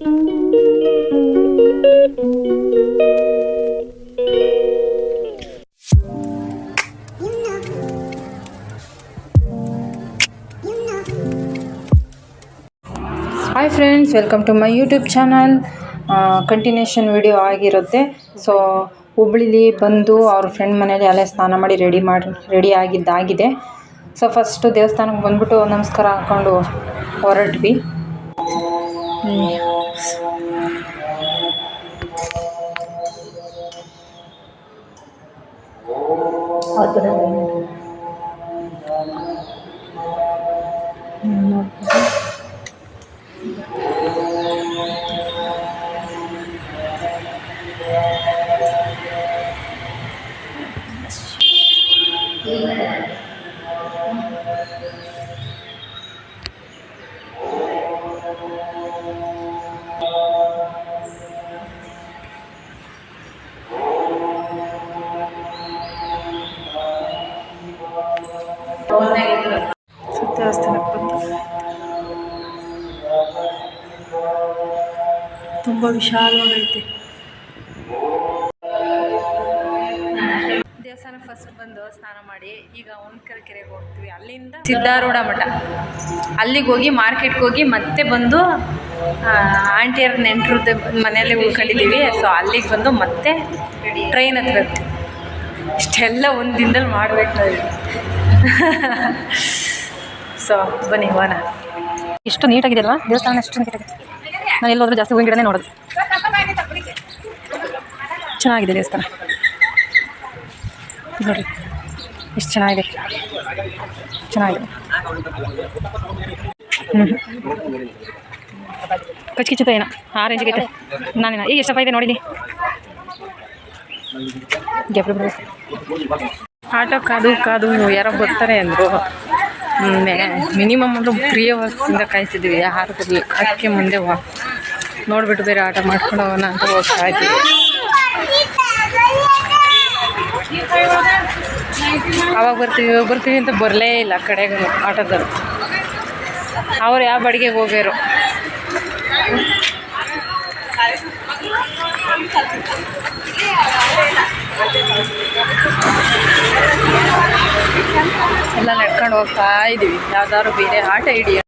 Hi friends welcome to my YouTube channel continuation video ಆಗಿರುತ್ತೆ. So ಹುಬ್ಳಿಲಿ ಬಂದು ಅವ್ರ ಫ್ರೆಂಡ್ ಮನೇಲಿ ಅಲ್ಲೇ ಸ್ನಾನ ಮಾಡಿ ರೆಡಿ ಮಾಡಿ ರೆಡಿ ಆಗಿದ್ದಾಗಿದೆ. ಸೊ ಫಸ್ಟು ದೇವಸ್ಥಾನಕ್ಕೆ ಬಂದ್ಬಿಟ್ಟು ನಮಸ್ಕಾರ ಹಾಕ್ಕೊಂಡು ಹೊರಟ್ವಿ. husband and ಮಠ. ಅಲ್ಲಿಗೆ ಹೋಗಿ ಮಾರ್ಕೆಟ್ಗೆ ಹೋಗಿ ಮತ್ತೆ ಬಂದು ಆಂಟಿಯರ್ ನೆಂಟ್ರದ್ದು ಮನೆಯಲ್ಲೇ ಉಳ್ಕೊಂಡಿದ್ದೀವಿ ಸೊ ಅಲ್ಲಿಗೆ ಬಂದು ಮತ್ತೆ ಟ್ರೈನ್ ಹತ್ರ ಇಷ್ಟೆಲ್ಲ ಒಂದು ದಿನದಲ್ಲಿ ಮಾಡಬೇಕು ನಾವು ಸೊ ಬನ್ನಿ, ಹೋಗೋಣ. ಎಷ್ಟು ನೀಟಾಗಿದೆ ಅಲ್ವಾ? ದೇವಸ್ಥಾನ ಎಷ್ಟು ನೀಟಾಗಿದೆ. ನಾನು ಎಲ್ಲೋದ್ರೂ ಜಾಸ್ತಿ ಹೂವಿನ ಗಿಡನೇ ನೋಡೋದು. ಚೆನ್ನಾಗಿದೆ ದೇವಸ್ಥಾನ. ನೋಡಿ ಎಷ್ಟು ಚೆನ್ನಾಗಿದೆ. ಚೆನ್ನಾಗಿದೆ. ಕಚ್ಕಿಚ್ಚುತ್ತ ಏನೋ? ಆ ರೇಂಜಿಗೆ ಗೈತೆ ನಾನೇನ ಈಗ ಎಷ್ಟಪ್ಪ ಇದೆ ನೋಡಿನಿ ಆಟೋ ಕಾದು ಕಾದು ಯಾರೋ ಬರ್ತಾರೆ ಅಂದರು. ಮಿನಿಮಮ್ ಅಂದ್ರೆ ತ್ರೀ ಅವರ್ಸಿಂದ ಕಾಯ್ತಿದ್ವಿ. ಯಾರು ಬರಲಿ ಅದಕ್ಕೆ ಮುಂದೆ ವಾ ನೋಡಿಬಿಟ್ಟು ಬೇರೆ ಆಟ ಮಾಡ್ಕೊಂಡು ಹೋಗೋಣ ಅಂತ ಹೋಗ್ತಾ ಇದ್ವಿ. ಅವಾಗ ಬರ್ತೀವಿ ಬರ್ತೀವಿ ಅಂತ ಬರಲೇ ಇಲ್ಲ ಕಡೆಗೂ ಆಟೋದವ್ರು. ಅವ್ರು ಯಾವ ಬಾಡಿಗೆಗೆ ಹೋಗ್ಯಾರೋ. ಎಲ್ಲ ನಡ್ಕೊಂಡು ಹೋಗ್ತಾ ಇದ್ದೀವಿ ಯಾವ್ದಾದ್ರು ಬೇರೆ ಆಟ ಹಿಡಿಯ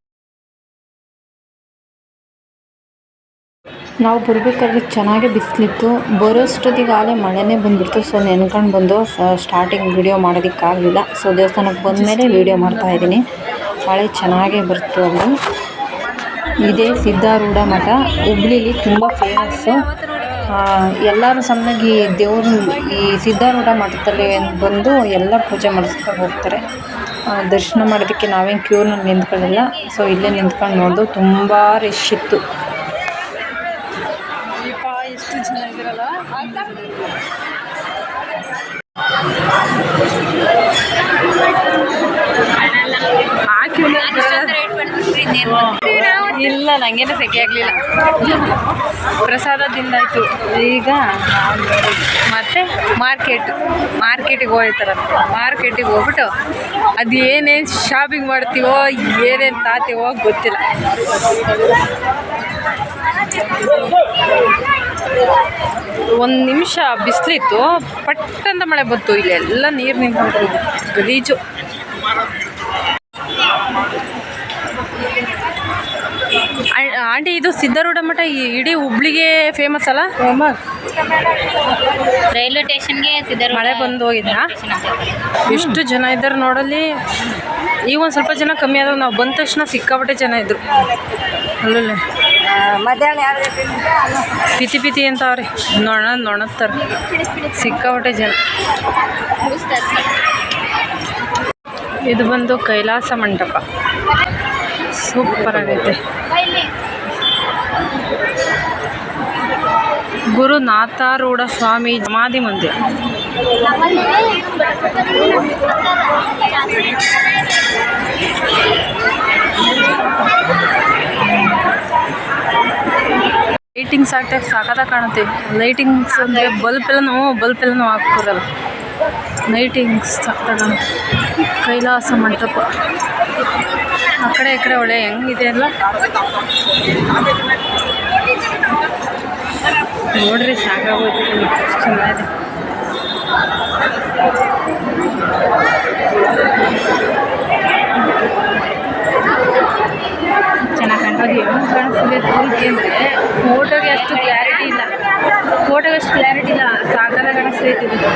ನಾವು ಬರಬೇಕಾದ್ರೆ ಚೆನ್ನಾಗೇ ಬಿಸಿಲಿತ್ತು. ಬರೋಷ್ಟೊತ್ತಿಗೆ ಆಗಲೇ ಮಳೆನೇ ಬಂದ್ಬಿಡ್ತು. ಸೊ ನೆನ್ಕೊಂಡು ಬಂದು ಸ್ಟಾರ್ಟಿಂಗ್ ವಿಡಿಯೋ ಮಾಡೋದಕ್ಕಾಗಲಿಲ್ಲ. ಸೊ ದೇವಸ್ಥಾನಕ್ಕೆ ಬಂದಮೇಲೆ ವಿಡಿಯೋ ಮಾಡ್ತಾಯಿದ್ದೀನಿ ಮಳೆ ಚೆನ್ನಾಗೇ ಬರ್ತು ಅಲ್ಲಿ. ಇದೇ ಸಿದ್ಧಾರೂಢ ಮಠ. ಹುಬ್ಳಿಲಿ ತುಂಬ ಫೇಮಸ್ಸು ಎಲ್ಲರೂ ಸಣ್ಣಗೆ ದೇವ್ರ, ಈ ಸಿದ್ಧಾರೂಢ ಮಠದಲ್ಲಿ ಬಂದು ಎಲ್ಲ ಪೂಜೆ ಮಾಡಿಸ್ಕೊಂಡು ಹೋಗ್ತಾರೆ. ದರ್ಶನ ಮಾಡೋದಕ್ಕೆ ನಾವೇನು ಕ್ಯೂನಲ್ಲಿ ನಿಂತ್ಕೊಳ್ಳಿಲ್ಲ. ಸೊ ಇಲ್ಲೇ ನಿಂತ್ಕೊಂಡು ನೋಡೋದು ತುಂಬ ರಶ್ ಇತ್ತು ಎಷ್ಟು ಜನ ಇದ್ದೀರಲ್ಲ ಇಲ್ಲ, ನಂಗೇನು ಸೆಕೆ ಆಗಲಿಲ್ಲ. ಪ್ರಸಾದದಿಂದ ಆಯಿತು. ಈಗ ಮತ್ತೆ ಮಾರ್ಕೆಟ್, ಮಾರ್ಕೆಟಿಗೆ ಹೋಗ್ತಾರಂತೆ ಮಾರ್ಕೆಟಿಗೆ ಹೋಗ್ಬಿಟ್ಟು ಅದು ಏನೇನು ಶಾಪಿಂಗ್ ಮಾಡ್ತೀವೋ, ಏನೇನು ತಾತೀವೋ ಗೊತ್ತಿಲ್ಲ. ಒಂದು ನಿಮಿಷ ಬಿಸಿಲಿತ್ತು, ಪಟ್ಟಂತ ಮಳೆ ಬಂತು. ಇಲ್ಲೆಲ್ಲ ನೀರು ನಿಂತ್ಕೊಂಡು ಗಲೀಜು. ಆಂಟಿ ಇದು ಸಿದ್ಧಾರೂಢ ಮಠ ಈ ಇಡೀ ಹುಬ್ಳಿಗೆ ಫೇಮಸ್ ಅಲ್ಲ? ರೈಲ್ವೆ ಸ್ಟೇಷನ್ಗೆ ಸಿದ್ಧಾರೂಢ ಮಳೆ ಬಂದು ಹೋಗಿದ್ದ ಎಷ್ಟು ಜನ ಇದ್ದಾರೆ ನೋಡಲ್ಲಿ. ಈಗ ಒಂದು ಸ್ವಲ್ಪ ಜನ ಕಮ್ಮಿ ಆದವು ನಾವು ಬಂದ ತಕ್ಷಣ ಸಿಕ್ಕಾಪಟ್ಟೆ ಜನ ಇದ್ರು. ಅಲ್ಲಲ್ಲೇ. ಪಿತಿ ಪಿತಿ ಅಂತ ಅವ್ರಿ. ನೊಣ ನೊಣತ್ತಾರೆ. ಸಿಕ್ಕಾಪಟ್ಟೆ ಜನ. ಇದು ಬಂದು ಕೈಲಾಸ ಮಂಟಪ. ಸೂಪರ್ ಆಗೈತೆ. ಗುರುನಾಥಾರೂಢ ಸ್ವಾಮಿ ಸಮಾಧಿ ಮಂದಿರ. ಲೈಟಿಂಗ್ಸ್ ಆಗ್ತಾ ಸಾಕಾದಾಗ ಕಾಣುತ್ತೆ. ಲೈಟಿಂಗ್ಸ್ ಅಂದರೆ ಬಲ್ಪ್ ಎಲ್ಲನೂ ಬಲ್ಪ್ ಎಲ್ಲನೂ ಹಾಕ್ತಾರಲ್ಲ ಲೈಟಿಂಗ್ಸ್ ಸಾಕಾಗ ಕೈಲಾಸ ಮಂಟಪ. ಆ ಕಡೆ ಈ ಕಡೆ ಒಳ್ಳೆ ಹೆಂಗಿದೆ ಅಲ್ಲ ನೋಡ್ರಿ, ಸಾಕಾಗೋಯ್ತು. ಚೆನ್ನಾಗಿದೆ. ಚೆನ್ನಾಗಿ ಕಾಣ್ತದೆ. ಹೆಂಗೆ ಕಾಣಿಸ್ತಿದೆ ತೋರಿಕೆ ಅಂದರೆ ಫೋಟೋಗೆ ಅಷ್ಟು ಕ್ಲಾರಿಟಿ ಇಲ್ಲ. ಫೋಟೋಗೆ ಅಷ್ಟು ಕ್ಲಾರಿಟಿ ಇಲ್ಲ. ಸಾಕಾಗ ಕಾಣಿಸ್ತೈತಿ ಇದು.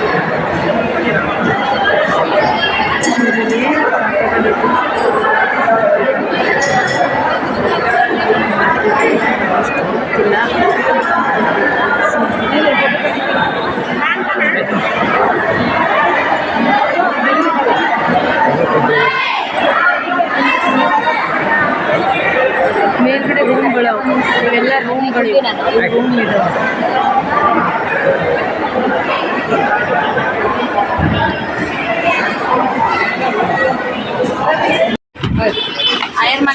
ಮೇಲ್ಗಡೆ ರೂಮ್ಗಳು ಇವೆಲ್ಲ ರೂಮ್ಗಳು ರೂಮ್ ಇದು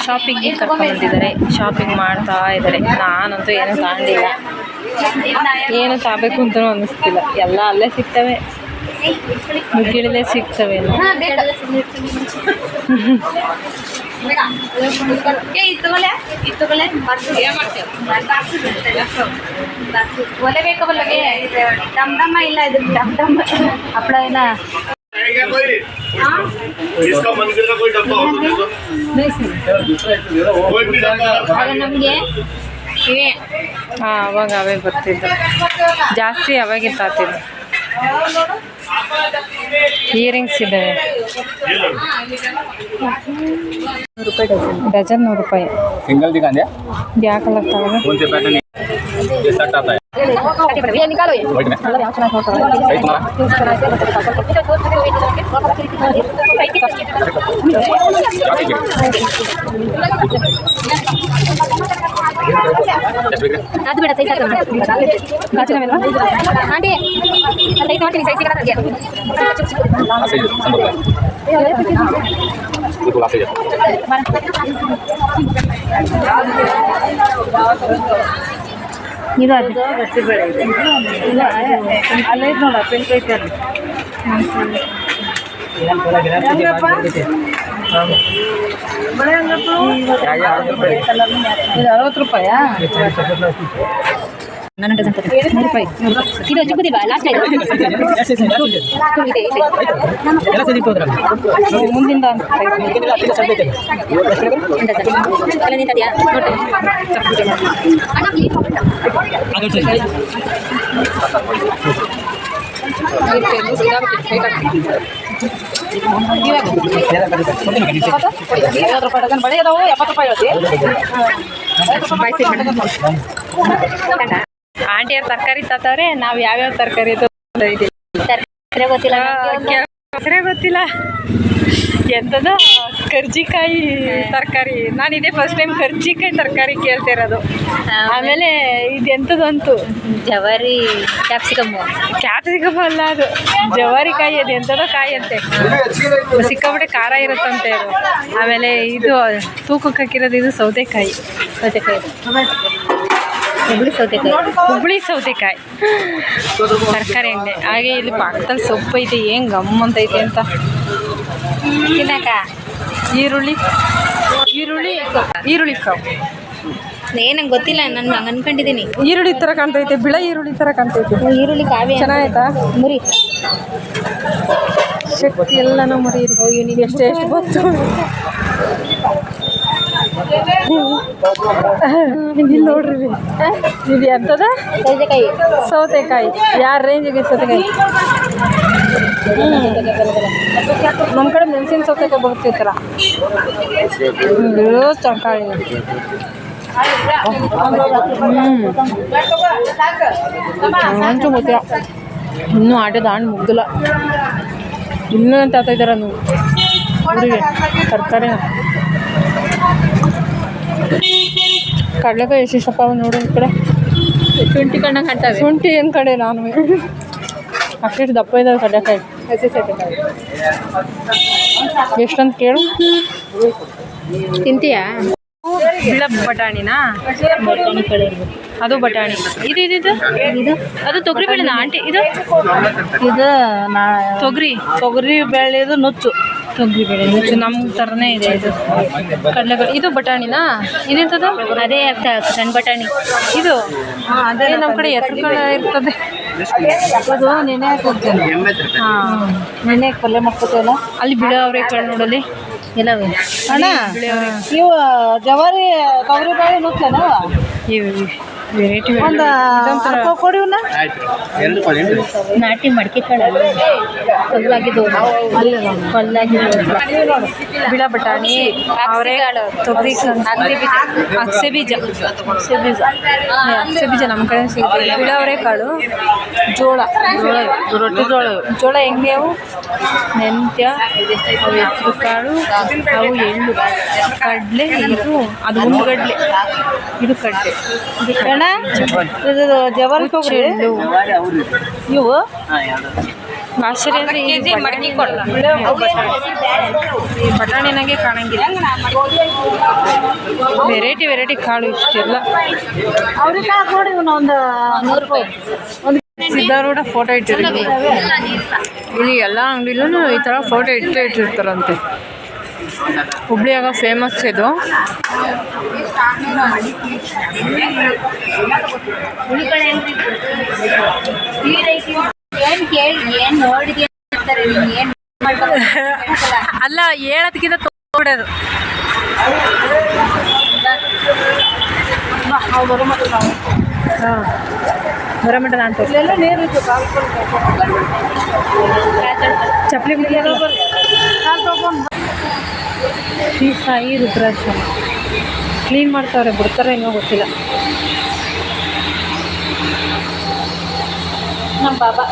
ಶಾಪಿಂಗ್ ಕರ್ಕೊಂಡು ಬಂದಿದ್ದಾರೆ. ಶಾಪಿಂಗ್ ಮಾಡ್ತಾ ಇದ್ದಾರೆ. ನಾನಂತೂ ಏನು ತಗೊಂಡಿಲ್ಲ. ಏನು ತಗಬೇಕು ಅಂತ ಅನಿಸ್ತಿಲ್ಲ ಎಲ್ಲ ಅಲ್ಲೇ ಸಿಗ್ತವೆ. ಮುಗಿಳಲ್ಲೇ ಸಿಗ್ತವೆ ಡಮ್ ಡಮ್ಮ ಇಲ್ಲ. ಇದು. ಡಮ್ ಡಮ್ಮ ಹಪ್ಪಳ इसका मंदिर का कोई डब्बा हो तो दे दो कोई भी डब्बा ಆಗ ನಮಗೆ ಇವೆ ಹಾಂ ಅವಾಗ ಅವೇ ಬರ್ತಿದ್ದು ಜಾಸ್ತಿ ಅವಾಗೆ ತಾತಿದ್ದು ಇಯರಿಂಗ್ಸ್ ಇದ್ದಾವೆ ये लो ನೂರು ರೂಪಾಯಿ ಡಜನ್ ಡಜನ್ ನೂರು ರೂಪಾಯಿ सिंगल दिखा दिया से सेट आता है ये निकालो ये वेट में सही तुम्हारा बेटा सही करना गाचना मेरा आंटी सही तो आंटी सही करना गया सही संभव बिल्कुल आते जाते ಇದೆ ಅದು. ಗಟ್ಟಿಬೇಳೆ ಇದೆ ಅಲ್ಲೇ. ನೋಡ ಅಲ್ಲಿ ಇದು ಅರವತ್ತು ರೂಪಾಯಾ? ನನ್ನ ಡಜನ್ ನೂರು ರೂಪಾಯಿ ಇದು ಚಿಕ್ಕದಿಲ್ವಾ ಲಾಸ್ಟ್ ಇದೆ ಇದೆ ಇದೆ ಮುಂದಿಂದ ಅಂತ ಎಲ್ಲ ನಿಂತದ್ಯಾ ನೋಡ್ತೀನಿ ಐವತ್ತು ರೂಪಾಯಿ ಡಜನ್ ಬಳೆ ಅದಾವು ಎಪ್ಪತ್ತು ರೂಪಾಯಿ ಆಂಟಿಯವ್ರು ತರಕಾರಿ ತತ್ತವ್ರೆ ನಾವು ಯಾವ್ಯಾವ ತರಕಾರಿ ತರಕಾರಿ ಗೊತ್ತಿಲ್ಲ ಹೆಸರೇ ಗೊತ್ತಿಲ್ಲ. ಎಂಥದ್ದು ಕರ್ಜಿಕಾಯಿ ತರಕಾರಿ. ನಾನು ಇದೇ ಫಸ್ಟ್ ಟೈಮ್ ಕರ್ಜಿಕಾಯಿ ತರಕಾರಿ ಕೇಳ್ತಿರೋದು ಆಮೇಲೆ ಇದು ಅಂತು ಜವಾರಿ ಕ್ಯಾಪ್ಸಿಕಮ್ ಕ್ಯಾಪ್ಸಿಕಮ್ ಅಲ್ಲ ಅದು. ಜವಾರಿಕಾಯಿ ಅದು ಎಂಥದೋ ಕಾಯಿ ಅಂತೆ. ಸಿಕ್ಕಾಪಟ್ಟೆ ಖಾರ ಇರುತ್ತಂತೆ ಅದು. ಆಮೇಲೆ ಇದು ತೂಕಕ್ಕೆ ಹಾಕಿರೋದು ಇದು ಸೌತೆಕಾಯಿ. ಸೌತೆಕಾಯಿ. ಹುಬ್ಳಿ ಸೌತೆಕಾಯಿ. ಹುಬ್ಳಿ ಸೌತೆಕಾಯಿ. ತರಕಾರಿ ಅಂಗಡಿ. ಹಾಗೆ ಇಲ್ಲಿ ಪಕ್ಕದಲ್ಲಿ ಸೊಪ್ಪು ಐತೆ ಏನು ಗಮ್ ಅಂತ ಐತೆ ಅಂತ. ತಿನ್ನಕ ಈರುಳ್ಳಿ. ಈರುಳ್ಳಿ ಈರುಳ್ಳಿ ಫ್ರೈ ಏನಂಗೆ ಗೊತ್ತಿಲ್ಲ ನಾನು ಹಂಗೆ ಅನ್ಕೊಂಡಿದ್ದೀನಿ ಈರುಳ್ಳಿ ಥರ ಕಾಣ್ತೈತೆ ಬಿಳ ಈರುಳ್ಳಿ ಥರ ಕಾಣ್ತೈತೆ. ಈರುಳ್ಳಿ ಕಾವಿ ಚೆನ್ನಾಗಾಯ್ತಾ ಮುರಿ. ಶಕ್ತಿ ಎಲ್ಲನೂ ಮರಿ ನೀವು ಎಷ್ಟು ಎಷ್ಟು ಗೊತ್ತು. ಇಲ್ಲಿ ನೋಡ್ರಿ. ಇದು ಎಂತದ? ಸೌತೆಕಾಯಿ. ಯಾರ ರೇಂಜಿಗೆ ಸೌತೆಕಾಯಿ? ನಮ್ಮ ಕಡೆ ಮೆಣಸಿನ ಸೌತೆಕಾಯಿ ಬರುತ್ತೆ ಈ ಥರ ತರಕಾರಿ. ಹ್ಞೂ ಗೊತ್ತಿಲ್ಲ. ಇನ್ನೂ ಆಟದ ಹಣ್ಣು ಮುಗ್ದಿಲ್ಲ. ಇನ್ನೂ ಅಂತ ಇದ್ದಾರೆ ನೀವು? ತರಕಾರಿ ಕಡಲೆಕಾಯಿ ಎಷ್ಟಿಷ್ಟಪ್ಪ ನೋಡು ಈ ಕಡೆ. ಶುಂಠಿ ಕಣ್ಣ ಹಾಕ್ತಾವೆ ಶುಂಠಿ ಏನು ಕಡೆ ನಾನು? ಅಷ್ಟಿಷ್ಟು ದಪ್ಪ ಇದ್ದಾವೆ ಕಡಲೆಕಾಯಿ. ಎಷ್ಟಂತ ಕೇಳು. ತಿಂತೀಯಾ? ಬಟಾಣಿನಾ? ಬಟಾಣಿ ಕಡೆ ಇರ್ಬೇಕು. ಅದು ಬಟಾಣಿ. ಇದು ಇದು ಇದು? ಇದು ಅದು ತೊಗರಿ ಬೇಳೆನಾ ಆಂಟಿ ಇದು? ಇದು ನಾ ತೊಗರಿ. ತೊಗರಿ ಬೇಳೆದು ನುಚ್ಚು. ತೊಗರಿಬೇಳೆ ನುಚ್ಚು ನಮ್ಮ ಥರನೇ ಇದೆ ಇದು. ಕಡಲೆಬೇಳೆ ಇದು ಬಟಾಣಿನಾ? ಇದೆಂಥದ್ದು ಅದೇ ಸಣ್ಣ ಬಟಾಣಿ. ಇದು? ಅದೇ ನಮ್ಮ ಕಡೆ ಹೆಸರು ಕಡೆ ಇರ್ತದೆ. ಅದು ನೆನೆ ಹಾಂ ನೆನೆ ಪಲ್ಯ ಮಾಡ್ಕೊತೇವಲ್ಲ? ಅಲ್ಲಿ ಬಿಡ ಕಳ್ ನೋಡಲಿ ಎಲ್ಲವೇ ಅಣ್ಣ ಇವು ಜವಾರಿ ತೊಗರಿ ಬಾಯಿ ನುಚ್ಚನಾ? ಇವು. ವೆರೈಟಿ ಒಂದು ಅರ್ಧ ಕೊಡಿ ಇವನ್ನ ನಾಟಿ ಮಡಿಕೆ ಕಾಳು ಬಿಳ ಬಟಾಣಿ ಅವರೇ ತೊಗರಿ ಅಗಸೆ ಬೀಜ. ಅಗಸೆ ಬೀಜ. ಅಗಸೆ ಬೀಜ ನಮ್ಮ ಕಡೆ ಸಿಗುತ್ತೆ. ಬಿಳ ಅವರೆಕಾಳು ಜೋಳ ಜೋಳ. ಇವು, ರೊಟ್ಟಿ ಜೋಳ. ಜೋಳ ಹೆಂಗೆ ಅವು? ಮೆಂತ್ಯ ಅವು ಹೆಸರು ಕಾಳು ಅವು ಎಳ್ಳು. ಕಡಲೆ ಇದು ಅದು ಉಂಡುಗಡ್ಲೆ. ಇದು ಕಡಲೆ. ಇದು ಕಡಲೆ ಅಣ್ಣ? ಇದು ಜವಾರಿ ಎಳ್ಳು ಇವು? ಬಟಾಣಿ ಬಟಾಣಿನಾಗೆ ಕಾಣಂಗಿಲ್ಲ. ವೆರೈಟಿ ವೆರೈಟಿ ಕಾಳು ಇಷ್ಟೆಲ್ಲ. ಒಂದು ನೂರು ರೂಪಾಯಿ. ಸಿದ್ಧಾರೂಢ ಫೋಟೋ ಇಟ್ಟಿರ್ತೀವಿ ಇಲ್ಲಿ ಎಲ್ಲ ಅಂಗಡಿಲೂ ಈ ಥರ ಫೋಟೋ ಇಟ್ಟೇ ಇಟ್ಟಿರ್ತಾರಂತೆ. ಹುಬ್ಳಿಯಾಗ ಫೇಮಸ್ ಇದು. ನೀನ್ ಅಲ್ಲ ಹೇಳೋದಕ್ಕಿಂತ ತೋಡೋದು ಹಾಂ ಬರಮಟ ಕಾಲು ಚಪ್ಪಲಿ ಶ್ರೀ ಸಾಯಿ ರುದ್ರಾಶ್ರಮ ಕ್ಲೀನ್ ಮಾಡ್ತಾವ್ರೆ ಬಿಡ್ತಾರೆ ಏನೋ ಗೊತ್ತಿಲ್ಲ. ನಮ್ಮ ಬಾಬಾ.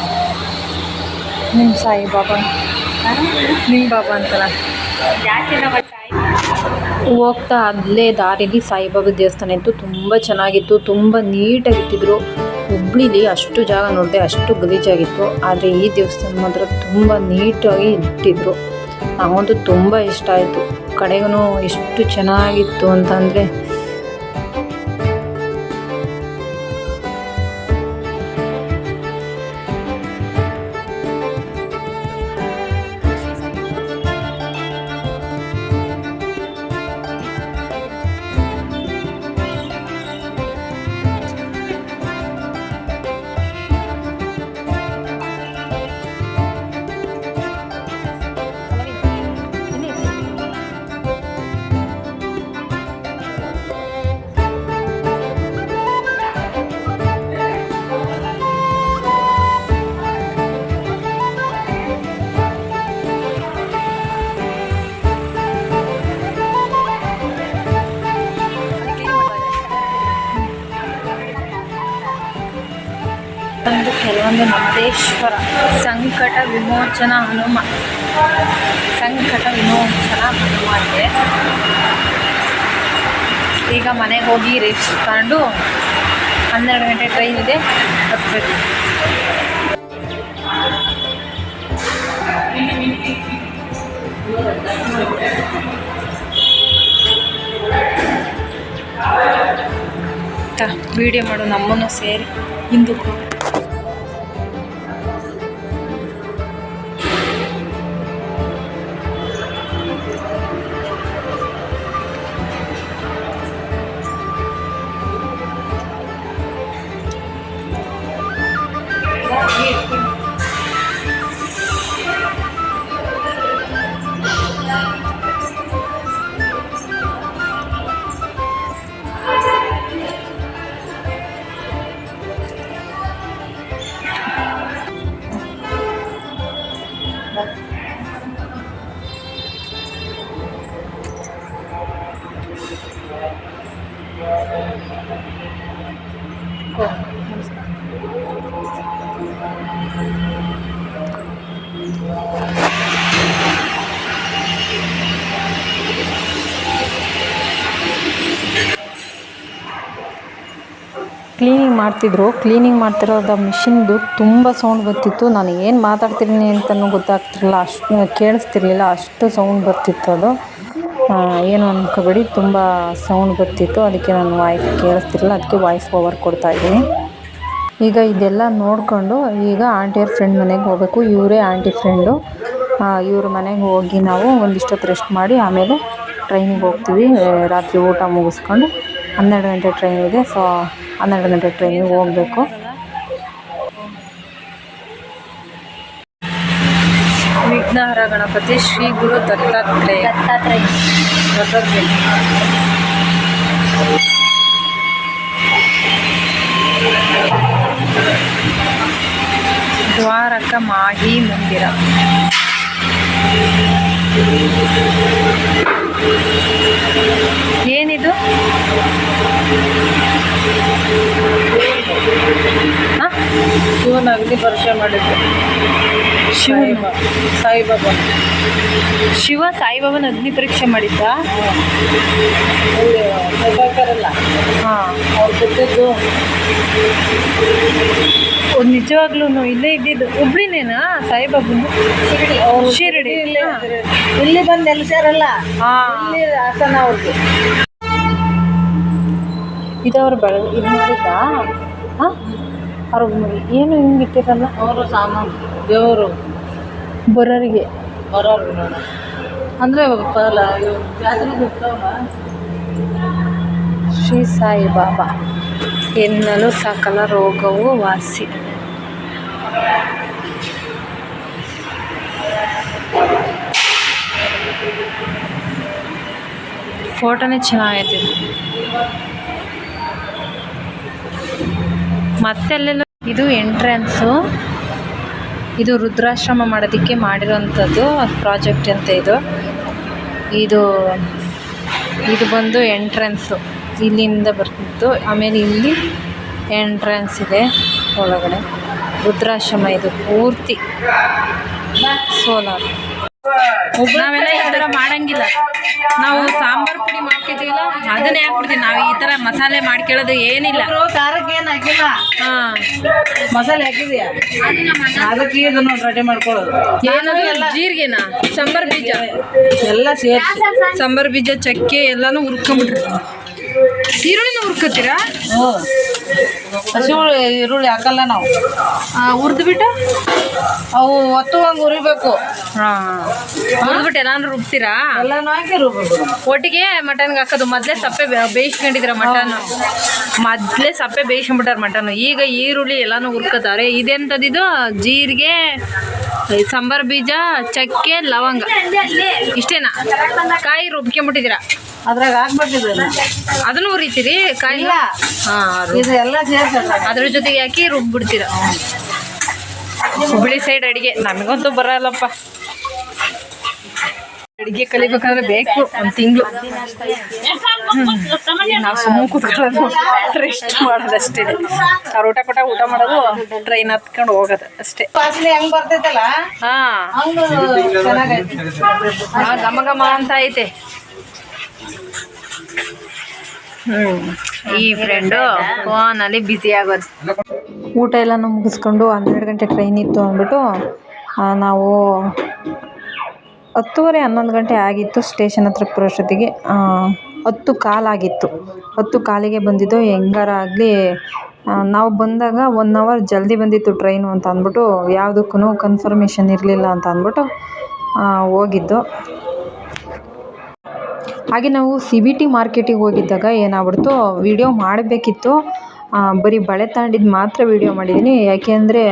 ನಿಮ್ಮ ಸಾಯಿ ಬಾಬಾ. ನಿಮ್ಮ ಬಾಬಾ ಅಂತಲ್ಲ. ಹೋಗ್ತಾ ಅಲ್ಲೇ ದಾರಿಲಿ ಸಾಯಿಬಾಬಾ ದೇವಸ್ಥಾನ ಇತ್ತು. ತುಂಬ ಚೆನ್ನಾಗಿತ್ತು. ತುಂಬ ನೀಟಾಗಿಟ್ಟಿದ್ರು. ಹುಬ್ಳಿಲಿ ಅಷ್ಟು ಜಾಗ ನೋಡಿದೆ ಅಷ್ಟು ಗಲೀಜಾಗಿತ್ತು. ಆದರೆ ಈ ದೇವಸ್ಥಾನ ಮಾತ್ರ ತುಂಬ ನೀಟಾಗಿ ಇಟ್ಟಿದ್ರು. ನಂಗಂತೂ ತುಂಬ ಇಷ್ಟ ಆಯಿತು. ಕಡೆಗೂ ಎಷ್ಟು ಚೆನ್ನಾಗಿತ್ತು ಅಂತಂದರೆ ಒಂದು ಕೆಲವೊಂದು ನಂದೇಶ್ವರ ಸಂಕಟ ವಿಮೋಚನ ಹನುಮ. ಸಂಕಟ ವಿಮೋಚನಾ ಹನುಮ ಇದೆ ಈಗ ಮನೆಗೆ ಹೋಗಿ ರೆಸ್ಟ್ ತಗೊಂಡು ಹನ್ನೆರಡು ಗಂಟೆ ಟ್ರೈನ್ ಇದೆ ಹತ್ತಬೇಕು ವಿಡಿಯೋ ಮಾಡೋ ನಮ್ಮನ್ನು ಸೇರಿ ಹಿಂದಕ್ಕೂ ಕ್ಲೀನಿಂಗ್ ಮಾಡ್ತಿದ್ರು. ಕ್ಲೀನಿಂಗ್ ಮಾಡ್ತಿರೋದ ಮಿಷಿನ್ದು ತುಂಬ ಸೌಂಡ್ ಬರ್ತಿತ್ತು. ನಾನು ಏನು ಮಾತಾಡ್ತಿದ್ದೀನಿ ಅಂತಲೂ ಗೊತ್ತಾಗ್ತಿರಲಿಲ್ಲ. ಅಷ್ಟು ಕೇಳಿಸ್ತಿರ್ಲಿಲ್ಲ. ಅಷ್ಟು ಸೌಂಡ್ ಬರ್ತಿತ್ತು ಅದು. ಏನು ಅನ್ಕೋಬೇಡಿ. ತುಂಬ ಸೌಂಡ್ ಬರ್ತಿತ್ತು. ಅದಕ್ಕೆ ನಾನು ವಾಯ್ಸ್ ಕೇಳಿಸ್ತಿರಲಿಲ್ಲ. ಅದಕ್ಕೆ ವಾಯ್ಸ್ ಓವರ್ ಕೊಡ್ತಾ ಇದ್ದೀನಿ. ಈಗ ಇದೆಲ್ಲ ನೋಡಿಕೊಂಡು ಈಗ ಆಂಟಿಯ ಫ್ರೆಂಡ್ ಮನೆಗೆ ಹೋಗಬೇಕು. ಇವರೇ ಆಂಟಿ ಫ್ರೆಂಡು ಇವ್ರ ಮನೆಗೆ ಹೋಗಿ ನಾವು ಒಂದಿಷ್ಟೊತ್ತು ರೆಸ್ಟ್ ಮಾಡಿ ಆಮೇಲೆ ಟ್ರೈನಿಗೆ ಹೋಗ್ತೀವಿ. ರಾತ್ರಿ ಊಟ ಮುಗಿಸ್ಕೊಂಡು. ಹನ್ನೆರಡು ಗಂಟೆ ಟ್ರೈನ್ ಇದೆ ಸೊ ಹನ್ನೆರಡು ಗಂಟೆ ಟ್ರೈನಿಗೆ ಹೋಗಬೇಕು. ವಿಘ್ನಹರ ಗಣಪತಿ ಶ್ರೀ ಗುರು ದತ್ತಾತ್ರೇಯ. ದತ್ತಾತ್ರೇಯ. ದತ್ತಾತ್ರೇಯ ದ್ವಾರಕ ಮಾಹಿ ಮಂದಿರ. ಏನಿದು? ಹಾ? ಶಿವನ ಅಗ್ನಿ ಪರಿಚಯ ಮಾಡಿದ್ದು. ಶಿವನ? ಸಾಯಿಬಾಬಾ. ಶಿವ ಸಾಯಿಬಾಬನ ಅಗ್ನಿ ಪರೀಕ್ಷೆ ಮಾಡಿದ್ದ? ಪ್ರಭಾಕರಲ್ಲ ಹಾಂ. ಅವ್ರು ಕೊಟ್ಟಿದ್ದು. ನಿಜವಾಗ್ಲೂ ಇಲ್ಲೇ ಇದ್ದಿದ್ದು? ಹುಬ್ಳಿನೇನಾ ಸಾಯಿಬಾಬುನು ಶಿರಡಿ. ಇಲ್ಲೇ. ಇಲ್ಲಿ ಬಂದು ನೆಲೆಸ್ಯಾರಲ್ಲ ಹಾಂ. ಹಾಸನ ಅವ್ರಿಗೆ ಇದು ಅವ್ರು ಬೆಳೆದ ಇದು ಮಾಡಿದ್ದ ಹಾಂ? ಅವ್ರು ಏನು ಹಿಂಗೆ ಇಟ್ಟಿರಲ್ಲ? ಅವರು ಸಾಮಾನು ದೇವರು. ಬರೋರಿಗೆ. ಬರೋರು ಅಂದರೆ ಶ್ರೀ ಸಾಯಿಬಾಬಾ. ಎನ್ನಲು ಸಕಲ ರೋಗವು ವಾಸಿ. ಫೋಟೋನೇ ಚೆನ್ನಾಗೈತೆ. ಇದು. ಮತ್ತೆಲ್ಲೆಲ್ಲ ಇದು ಎಂಟ್ರೆನ್ಸು ಇದು ರುದ್ರಾಶ್ರಮ ಮಾಡೋದಕ್ಕೆ ಮಾಡಿರೋಂಥದ್ದು ಪ್ರಾಜೆಕ್ಟ್ ಅಂತ ಇದು. ಇದು ಇದು ಬಂದು ಎಂಟ್ರೆನ್ಸು ಇಲ್ಲಿಂದ ಬರ್ತಿತ್ತು. ಆಮೇಲೆ ಇಲ್ಲಿ ಎಂಟ್ರೆನ್ಸ್ ಇದೆ ಒಳಗಡೆ. ರುದ್ರಾಶ್ರಮ ಇದು ಪೂರ್ತಿ. ಸೋಲಾರ್. ನಾವೆಲ್ಲ ಈ ತರ ಮಾಡಂಗಿಲ್ಲ. ನಾವು ಸಾಂಬಾರ್ ಪುಡಿ ಮಾಡ್ತಿದ್ದೀವಲ್ಲ ಅದನ್ನೇ ಹಾಕ್ಬಿಡ್ತೀವಿ. ನಾವು ಈ ತರ ಮಸಾಲೆ ಮಾಡ್ಕೊಳ್ಳೋದು ಏನಿಲ್ಲ. ಖಾರಕ್ಕೆ ಏನು ಹಾಕಿಲ್ಲ? ಹಾಂ. ಮಸಾಲೆ ಹಾಕಿದ್ಯಾ? ಅದಕ್ಕೆ ಇದು ನೋಡಿ ರೆಡಿ ಮಾಡ್ಕೊಳ್ಳೋದು. ಏನದು ಜೀರಿಗೆನಾ? ಸಾಂಬಾರ್ ಬೀಜ? ಎಲ್ಲ ಸೇರಿಸಿ. ಸಾಂಬಾರ್ ಬೀಜ ಚಕ್ಕೆ ಎಲ್ಲಾನು ಹುರ್ಕೊಂಬಿಟ್ರಿ ಈರುಳ್ಳಿನ ಹುರ್ಕೋತೀರಾ ಹ್ಞೂ. ಹಸಿ ಈರುಳ್ಳಿ ಹಾಕಲ್ಲ ನಾವು. ಹುರಿದ್ಬಿಟ್ಟು ಅವು ಒತ್ತುವಂಗೆ ಉರಿಬೇಕು ಹಾಂ ಹುರಿದ್ಬಿಟ್ಟು ಎಲ್ಲಾನು ರುಬ್ತೀರಾ? ಎಲ್ಲಾನು ಹಾಕಿ ರುಬ್ಬೇಕು. ಒಟ್ಟಿಗೆ ಮಟನ್ಗೆ ಹಾಕೋದು. ಮೊದಲೇ ಸಪ್ಪೆ ಬೇಯಿಸ್ಕೊಂಡಿದ್ರ ಮಟನ್ ಮೊದಲೇ ಸಪ್ಪೆ ಬೇಯಿಸ್ಕೊಂಬಿಟ್ಟಾರ ಮಟನ್ ಈಗ ಈರುಳ್ಳಿ ಎಲ್ಲಾನು ಹುರ್ಕೋತಾರೆ. ಇದೆಂಥದ್ದು ಜೀರಿಗೆ ಸಾಂಬಾರ್ ಬೀಜ ಚಕ್ಕೆ ಲವಂಗ. ಇಷ್ಟೇನಾ? ಕಾಯಿ ರುಬ್ಕೊಂಬಿಟ್ಟಿದ್ದೀರಾ ಅದ್ರಾಗ ಹಾಕ್ಬೇಕಿದ್ರೆ ಅದನ್ನು ಉರಿತೀರಿ ಕಾಯಿ ಇಲ್ಲ. ಹಾಂ ಇದು ಎಲ್ಲ ಅದ್ರ ಜೊತೆಗೆ ಹಾಕಿ ರುಬ್ಬಿಡ್ತೀರ. ಹುಬ್ಳಿ ಸೈಡ್ ಅಡಿಗೆ. ನಮಗಂತೂ ಬರಲ್ಲಪ್ಪ. ಅಡಿಗೆ ಕಲಿಬೇಕಂದ್ರೆ ಬೇಕು ಒಂದು ತಿಂಗಳು. ನಾವು ಸುಮ್ಮನೆ ಕೂತ್ಕೊಳ್ಳೋದು ರೆಸ್ಟ್ ಮಾಡೋದಷ್ಟೇ. ಅವ್ರು ಊಟ ಕೊಟ್ಟಾಗ ಊಟ ಮಾಡೋದು ಟ್ರೈನ್ ಹತ್ಕೊಂಡು ಹೋಗೋದು ಅಷ್ಟೇ. ಹೆಂಗ್ ಬರ್ತೈತಲ್ಲ? ಹಾ ಘಮ ಘಮ ಅಂತ ಐತೆ. ಈ ಫ್ರೆಂಡು ಫೋನಲ್ಲಿ ಬ್ಯುಸಿ ಆಗೋದು. ಊಟ ಎಲ್ಲ ಮುಗಿಸ್ಕೊಂಡು ಹನ್ನೆರಡು ಗಂಟೆ ಟ್ರೈನ್ ಇತ್ತು ಅಂದ್ಬಿಟ್ಟು ನಾವು ಹತ್ತುವರೆ ಹನ್ನೊಂದು ಗಂಟೆ ಆಗಿತ್ತು ಸ್ಟೇಷನ್ ಹತ್ರ ಬರೋಷ್ಟೊತ್ತಿಗೆ ಹತ್ತು ಕಾಲಾಗಿತ್ತು ಹತ್ತು ಕಾಲಿಗೆ ಬಂದಿದ್ದು ಹೆಂಗಾರ ಆಗಲಿ ನಾವು ಬಂದಾಗ ಒನ್ ಅವರ್ ಜಲ್ದಿ ಬಂದಿತ್ತು ಟ್ರೈನು ಅಂತ ಅಂದ್ಬಿಟ್ಟು, ಯಾವುದಕ್ಕೂ ಕನ್ಫರ್ಮೇಷನ್ ಇರಲಿಲ್ಲ ಅಂತ ಅಂದ್ಬಿಟ್ಟು ಹೋಗಿದ್ದು. ಹಾಗೆ ನಾವು ಸಿ ಬಿ ಟಿ ಮಾರ್ಕೆಟಿಗೆ ಹೋಗಿದ್ದಾಗ ಏನಾಗ್ಬಿಡ್ತು ವೀಡಿಯೋ ಮಾಡಬೇಕಿತ್ತು. ಬರೀ ಬಳೆ ತಗೊಂಡಿದ್ದು ಮಾತ್ರ ವೀಡಿಯೋ ಮಾಡಿದ್ದೀನಿ ಯಾಕೆ ಅಂದರೆ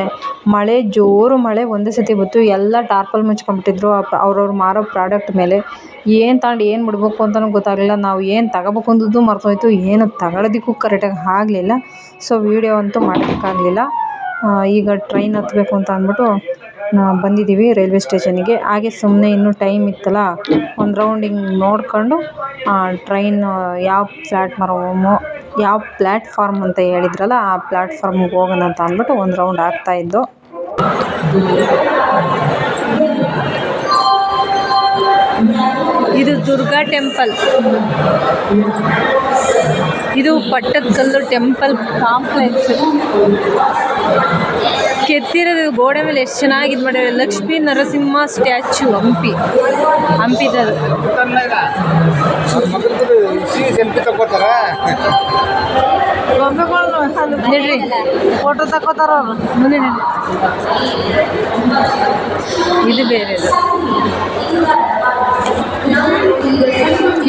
ಮಳೆ, ಜೋರು ಮಳೆ ಒಂದೇ ಸತಿ ಬಂತು. ಎಲ್ಲ ಟಾರ್ಪಲ್ ಮುಚ್ಕೊಂಡ್ಬಿಟ್ಟಿದ್ರು. ಅವ್ರವ್ರು ಮಾರೋ ಪ್ರಾಡಕ್ಟ್ ಮೇಲೆ ಏನು ತಗೊಂಡು ಏನು ಬಿಡ್ಬೇಕು ಅಂತಲೂ ಗೊತ್ತಾಗಲಿಲ್ಲ. ನಾವು ಏನು ತಗೋಬೇಕು ಅಂದದ್ದು ಮರ್ತೋಯ್ತು. ಏನು ತಗೊಳ್ಳೋದಕ್ಕೂ ಕರೆಕ್ಟಾಗಿ ಆಗಲಿಲ್ಲ. ಸೊ, ವಿಡಿಯೋ ಅಂತೂ ಮಾಡೋದಕ್ಕಾಗಲಿಲ್ಲ ಈಗ ಟ್ರೈನ್ ಹತ್ತಬೇಕು ಅಂತ ಅಂದ್ಬಿಟ್ಟು ಬಂದಿದ್ದೀವಿ ರೈಲ್ವೆ ಸ್ಟೇಷನ್ನಿಗೆ. ಹಾಗೆ ಸುಮ್ಮನೆ ಇನ್ನೂ ಟೈಮ್ ಇತ್ತಲ್ಲ, ಒಂದು ರೌಂಡ್ ಹಿಂಗೆ ನೋಡ್ಕೊಂಡು ಟ್ರೈನ್ ಯಾವ ಪ್ಲ್ಯಾಟ್ಫಾರ್ಮು ಯಾವ ಪ್ಲ್ಯಾಟ್ಫಾರ್ಮ್ ಅಂತ ಹೇಳಿದ್ರಲ್ಲ, ಆ ಪ್ಲ್ಯಾಟ್ಫಾರ್ಮಿಗೆ ಹೋಗೋಣ ಅಂತ ಅಂದ್ಬಿಟ್ಟು ಒಂದು ರೌಂಡ್ ಹಾಕ್ತಾಯಿದ್ದು ಇದು ದುರ್ಗಾ ಟೆಂಪಲ್. ಇದು ಪಟ್ಟದಕಲ್ಲು ಟೆಂಪಲ್ ಕಾಂಪ್ಲೆಕ್ಸ್. ಕೆತ್ತಿರೋದು ಗೋಡೆ ಮೇಲೆ ಎಷ್ಟು ಚೆನ್ನಾಗಿ ಇದು ಮಾಡಿದ್ದಾರೆ. ಲಕ್ಷ್ಮೀ ನರಸಿಂಹ ಸ್ಟ್ಯಾಚು ಹಂಪಿ. ಹಂಪಿದದು ಫೋಟೋ ತಕೋತಾರ ಅವ್ರು. ಮುಂದೆ. ಇದು ಬೇರೆ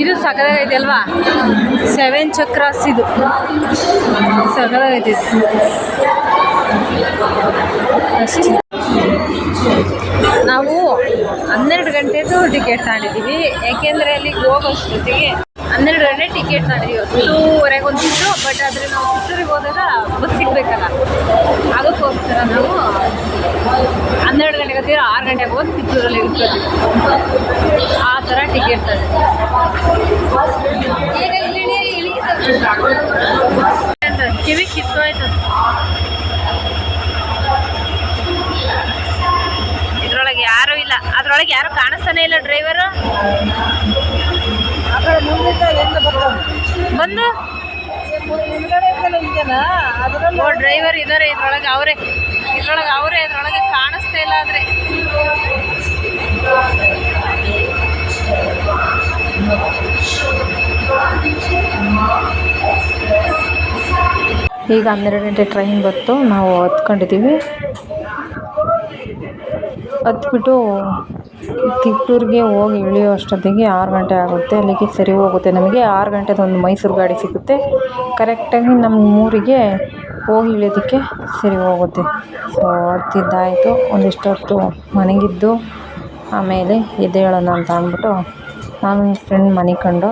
ಇದು ಸಕದಾಗೈತೆ ಅಲ್ವಾ? ಸೆವೆನ್ ಚಕ್ರಾಸ್ ಇದು. ಸಕದಾಗೈತೆ ನಾವು ಹನ್ನೆರಡು ಗಂಟೆದು ಟಿಕೆಟ್ ತಗೊಂಡಿದ್ದೀವಿ. ಯಾಕೆಂದರೆ ಅಲ್ಲಿ ಹೋಗೋಷ್ಟೊತ್ತಿಗೆ ಹನ್ನೆರಡು ಗಂಟೆ ಟಿಕೆಟ್ ತಗೊಂಡಿದ್ದೀವಿ. ಹತ್ತೂವರೆಗೆ ಒಂದಿತ್ತು ಬಟ್ ಆದರೆ ನಾವು ಚಿತ್ತೂರಿಗೆ ಹೋದಾಗ ಬಸ್ ಸಿಗಬೇಕಲ್ಲ. ಅದಕ್ಕೋಸ್ಕರ ನಾವು. ಹನ್ನೆರಡು ಗಂಟೆಗೆ ಹತ್ತಿರ ಆರು ಗಂಟೆಗೆ ಹೋಗಿ ಕಿತ್ತೂರಲ್ಲಿ ಇರ್ತದೆ ಆ ಥರ ಟಿಕೆಟ್ ತಗೊಂಡು ಕಿವಿ ಕಿತ್ತೋಯ್ತು ಇದ್ರೊಳಗೆ ಯಾರೂ ಇಲ್ಲ ಅದ್ರೊಳಗೆ ಯಾರು ಕಾಣಿಸ್ತಾನೆ ಇಲ್ಲ ಡ್ರೈವರು ಬಂದು. ಡ್ರೈವರ್ ಇದ್ದಾರೆ ಇದ್ರೊಳಗೆ, ಅವರೇ. ಇದ್ರೊಳಗೆ ಅವರೇ, ಇದ್ರೊಳಗೆ ಕಾಣಿಸ್ತಾ ಇಲ್ಲ ಆದರೆ. ಈಗ ಹನ್ನೆರಡು ಗಂಟೆ ಟ್ರೈನ್ ಬಂತು, ನಾವು ಹತ್ಕೊಂಡಿದ್ದೀವಿ ಹತ್ಬಿಟ್ಟು ತಿಪ್ಟೂರಿಗೆ ಹೋಗಿ ಇಳಿಯೋ ಅಷ್ಟೊತ್ತಿಗೆ ಆರು ಗಂಟೆ ಆಗುತ್ತೆ. ಅಲ್ಲಿಗೆ ಸರಿ ಹೋಗುತ್ತೆ. ನಮಗೆ ಆರು ಗಂಟೆದು ಒಂದು ಮೈಸೂರು ಗಾಡಿ ಸಿಗುತ್ತೆ. ಕರೆಕ್ಟಾಗಿ ನಮ್ಮ ಊರಿಗೆ ಹೋಗಿ ಇಳಿಯೋದಕ್ಕೆ ಸರಿ ಹೋಗುತ್ತೆ. ಸೊ ಹತ್ತಿದ್ದಾಯಿತು ಒಂದಿಷ್ಟು ಹೊತ್ತು ಮನೆಗಿದ್ದು ಆಮೇಲೆ ಎದ್ದೇಳೋಣ ಅಂತ ಅಂದ್ಬಿಟ್ಟು ನಾನು ಫ್ರೆಂಡ್ ಮನೆ ಕಂಡು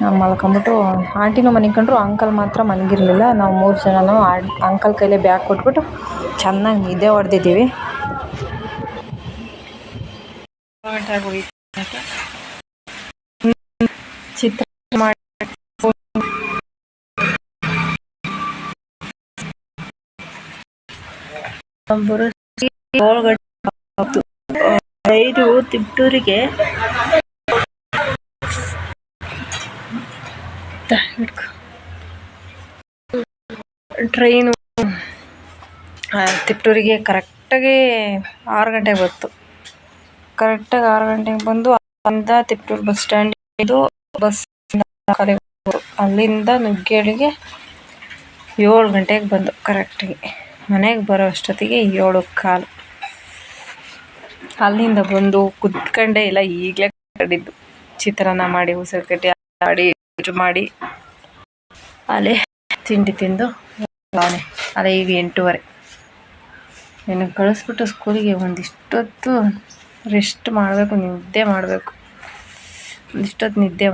ನಾವು ಮಲ್ಕೊಂಬಿಟ್ಟು ಆಂಟಿನೂ ಮನಿಕೊಂಡ್ರು ಅಂಕಲ್ ಮಾತ್ರ ಮನಗಿರಲಿಲ್ಲ. ನಾವು ಮೂರು ಜನನೂ ಅಂಕಲ್ ಕೈಲೇ ಬ್ಯಾಗ್ ಕೊಟ್ಬಿಟ್ಟು ಚೆನ್ನಾಗಿ ನಿದ್ದೆ ಹೊಡೆದಿದ್ದೀವಿ. ಚಿತ್ರ ಮಾಡಿ ಐದು ತಿಪ್ಟೂರಿಗೆ ಟ್ರೈನು ತಿಪ್ಟೂರಿಗೆ ಕರೆಕ್ಟಾಗಿ ಆರು ಗಂಟೆಗೆ ಬಂತು ಕರೆಕ್ಟಾಗಿ ಆರು ಗಂಟೆಗೆ ಬಂದು ಅಲ್ಲಿಂದ ತಿಪ್ಟೂರು ಬಸ್ ಸ್ಟ್ಯಾಂಡ್ ಇದು ಬಸ್ ಅಲ್ಲಿಂದ ನುಗ್ಗೇಳಿಗೆ ಏಳು ಗಂಟೆಗೆ ಬಂದು ಕರೆಕ್ಟಾಗಿ ಮನೆಗೆ ಬರೋ ಅಷ್ಟೊತ್ತಿಗೆ ಏಳು ಕಾಲು. ಅಲ್ಲಿಂದ ಬಂದು ಕುತ್ಕೊಂಡೇ ಇಲ್ಲ ಈಗಲೇ ಕಟ್ಟಿದ್ದು ಚಿತ್ರಾನ್ನ ಮಾಡಿ ಉಸಿರು ಕಟ್ಟಿ ಆಡಿ ಇದು ಮಾಡಿ. ಅಲ್ಲೇ ತಿಂಡಿ ತಿಂದು ಅವನೇ ಈಗ ಎಂಟೂವರೆ. ನಿನಗೆ ಕಳಿಸ್ಬಿಟ್ಟು ಸ್ಕೂಲಿಗೆ ಒಂದಿಷ್ಟೊತ್ತು ರೆಸ್ಟ್ ಮಾಡಬೇಕು, ನಿದ್ದೆ ಮಾಡಬೇಕು. ಒಂದಿಷ್ಟೊತ್ತು ನಿದ್ದೆ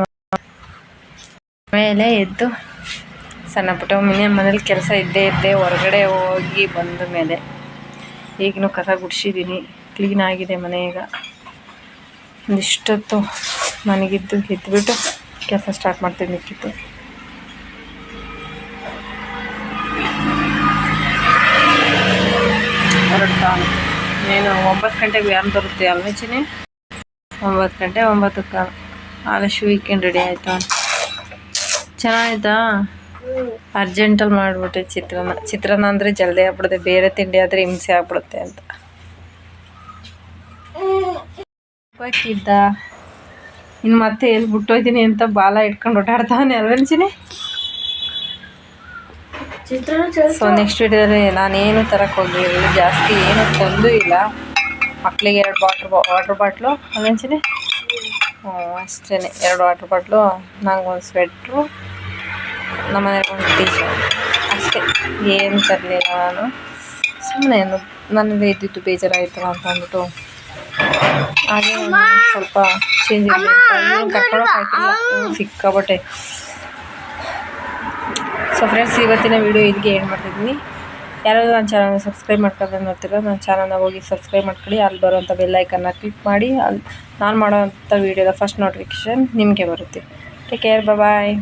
ಮೇಲೆ ಎದ್ದು ಸಣ್ಣ ಪುಟ್ಟ ಮನೆ ಮನೇಲಿ ಕೆಲಸ ಇದ್ದೇ ಇದ್ದೆ ಹೊರಗಡೆ ಹೋಗಿ ಬಂದ ಮೇಲೆ ಈಗಿನೂ ಕಸ ಗುಡಿಸಿದ್ದೀನಿ. ಕ್ಲೀನ್ ಆಗಿದೆ ಮನೆ ಈಗ. ಒಂದಿಷ್ಟೊತ್ತು ಮನೆಗಿದ್ದು ಎದ್ದುಬಿಟ್ಟು ಕೆಲಸ ಸ್ಟಾರ್ಟ್ ಮಾಡ್ತೀನಿ ಮಿಕ್ಕಿತ್ತು ಹೊರಡ್ತಾನೆ ನೀನು ಒಂಬತ್ತು ಗಂಟೆಗೆ ವ್ಯಾನ್ ಬರುತ್ತೆ ಅಲ್ವೇ ಚಿನಿ ಒಂಬತ್ತು ಗಂಟೆ ಒಂಬತ್ತು ಕಾಲು ಆದಷ್ಟು ವೀಕೆಂಡ್ ರೆಡಿ ಆಯಿತಾ? ಚೆನ್ನಾಗಿತ್ತಾ ಅರ್ಜೆಂಟಲ್ಲಿ ಮಾಡಿಬಿಟ್ಟೆ ಚಿತ್ರಾನ್ನ. ಚಿತ್ರಾನ್ನ ಅಂದರೆ ಜಲ್ದಿ ಆಗ್ಬಿಡುತ್ತೆ. ಬೇರೆ ತಿಂಡಿ ಆದರೆ ಹಿಂಸೆ ಆಗ್ಬಿಡುತ್ತೆ ಅಂತ. ಇದ್ದ ಇನ್ನು ಮತ್ತೆ ಎಲ್ಲಿ ಬಿಟ್ಟೋಯ್ತೀನಿ ಅಂತ ಬಾಲ ಇಟ್ಕೊಂಡು ಓಡಾಡ್ತಾನೆ ಅಲ್ವೇನ್ಸಿನಿ? ಸೊ ನೆಕ್ಸ್ಟ್ ವೀಡಿಯೋದಲ್ಲಿ ನಾನೇನು ತರಕ್ಕೆ ಹೋಗಿಲ್ಲ ಜಾಸ್ತಿ ಏನು ತಂದು ಇಲ್ಲ. ಮಕ್ಕಳಿಗೆ ಎರಡು ವಾಟ್ರ್ ವಾಟ್ರ್ ಬಾಟ್ಲು ಅಲ್ವೇನ್ಸಿನಿ ಹ್ಞೂ ಅಷ್ಟೇ ಎರಡು ವಾಟ್ರ್ ಬಾಟ್ಲು ನಂಗೆ ಒಂದು ಸ್ವೆಟ್ರು ನಮ್ಮ ಮನೆಗೆ ಒಂದು ಟೀ ಶರ್ಟ್ ಅಷ್ಟೇ. ಏನು ತರಲಿಲ್ಲ ನಾನು. ಸುಮ್ಮನೆ ನನ್ನಲ್ಲಿ ಇದ್ದಿದ್ದು ಬೇಜಾರಾಯಿತು ಅಂತ ಅಂದ್ಬಿಟ್ಟು. ಹಾಗೆ ಸ್ವಲ್ಪ ಚೇಂಜ್ ಕರ್ಕೊಳ್ಳೋಕೆ ಸಿಕ್ಕಾಬಟ್ಟೆ ಸೊ ಫ್ರೆಂಡ್ಸ್ ಇವತ್ತಿನ ವೀಡಿಯೋ ಇಲ್ಲಿಗೆ ಏನು ಮಾಡ್ತಿದ್ದೀನಿ. ಯಾರಾದರೂ ನನ್ನ ಚಾನಲ್ನ ಸಬ್ಸ್ಕ್ರೈಬ್ ಮಾಡ್ಕೊಂಡು ನೋಡ್ತಿರೋ, ನನ್ನ ಚಾನಲ್ನ ಹೋಗಿ ಸಬ್ಸ್ಕ್ರೈಬ್ ಮಾಡ್ಕೊಳ್ಳಿ. ಅಲ್ಲಿ ಬರುವಂಥ ಬೆಲ್ಲೈಕನ್ನ ಕ್ಲಿಕ್ ಮಾಡಿ. ಅಲ್ಲಿ ನಾನು ಮಾಡೋವಂಥ ವೀಡಿಯೋದ ಫಸ್ಟ್ ನೋಟಿಫಿಕೇಷನ್ ನಿಮಗೆ ಬರುತ್ತೆ. Take care bye